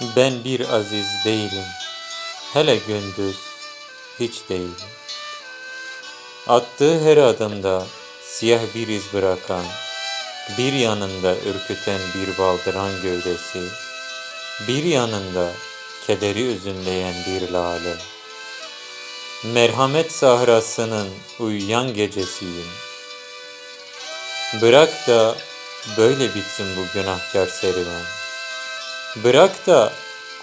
Ben bir aziz değilim. Hele gündüz hiç değilim. Attığı her adımda siyah bir iz bırakan, bir yanında ürküten bir baldıran gövdesi, bir yanında kederi üzümleyen bir lale. Merhamet sahrasının uyuyan gecesiyim. Bırak da böyle bitsin bu günahkar serüven. Bırak da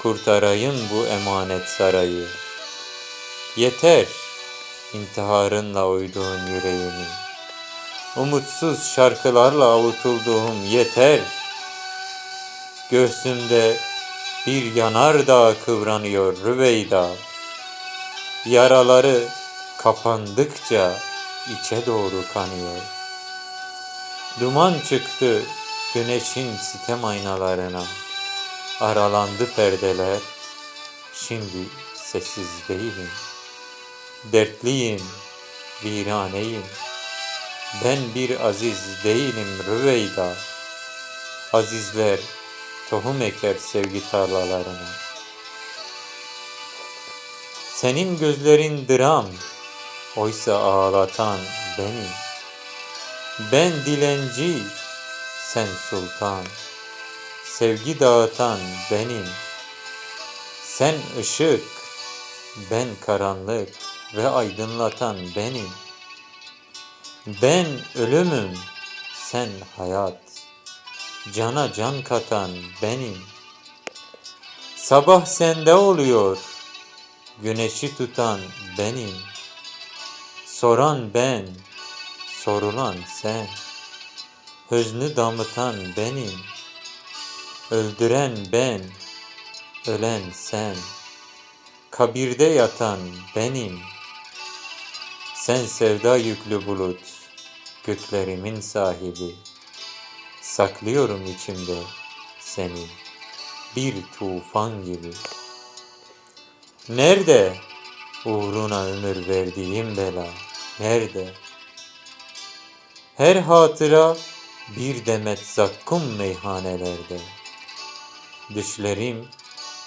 kurtarayım bu emanet sarayı. Yeter intiharınla uyduğun yüreğimi. Umutsuz şarkılarla avutulduğum yeter. Göğsümde bir yanardağ kıvranıyor Rüveyda. Yaraları kapandıkça içe doğru kanıyor. Duman çıktı güneşin sitem aynalarına. Aralandı perdeler. Şimdi sessiz değilim. Dertliyim, viraneyim. Ben bir aziz değilim Rüveyda. Azizler tohum eker sevgi tarlalarına. Senin gözlerin dram, oysa ağlatan benim. Ben dilenci, sen sultan. Sevgi dağıtan benim. Sen ışık, ben karanlık ve aydınlatan benim. Ben ölümüm, sen hayat. Cana can katan benim. Sabah sende oluyor, güneşi tutan benim. Soran ben, sorulan sen. Hüznü damıtan benim. Öldüren ben, ölen sen. Kabirde yatan benim. Sen sevda yüklü bulut, göklerimin sahibi. Saklıyorum içimde seni, bir tufan gibi. Nerede uğruna ömür verdiğim bela, nerede? Her hatıra bir demet zakkum meyhanelerde. Düşlerim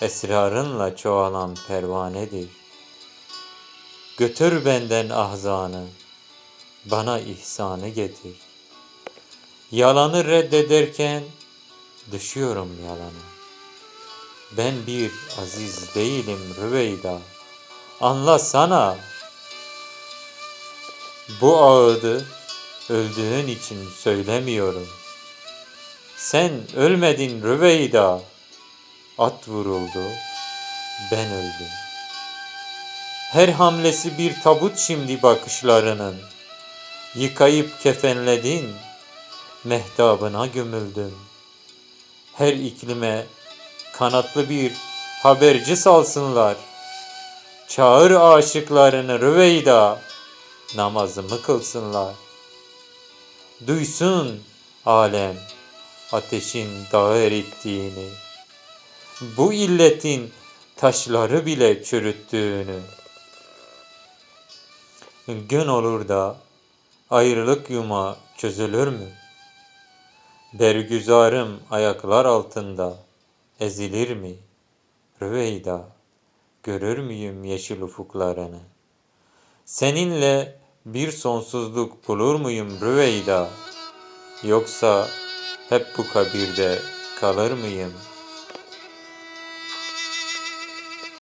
esrarınla çoğalan pervanedir. Götür benden ahzanı, bana ihsanı getir. Yalanı reddederken düşüyorum yalana. Ben bir aziz değilim Rüveyda. Anlasana. Bu ağıdı öldüğün için söylemiyorum. Sen ölmedin Rüveyda. At vuruldu, ben öldüm. Her hamlesi bir tabut şimdi bakışlarının. Yıkayıp kefenledin, mehtabına gömüldüm. Her iklime kanatlı bir haberci salsınlar. Çağır aşıklarını Rüveyda, namazımı kılsınlar. Duysun alem ateşin dağı erittiğini bu illetin taşları bile çürüttüğünü. Gün olur da ayrılık yuma çözülür mü? Bergüzarım ayaklar altında ezilir mi? Rüveyda, görür müyüm yeşil ufuklarını? Seninle bir sonsuzluk bulur muyum Rüveyda? Yoksa hep bu kabirde kalır mıyım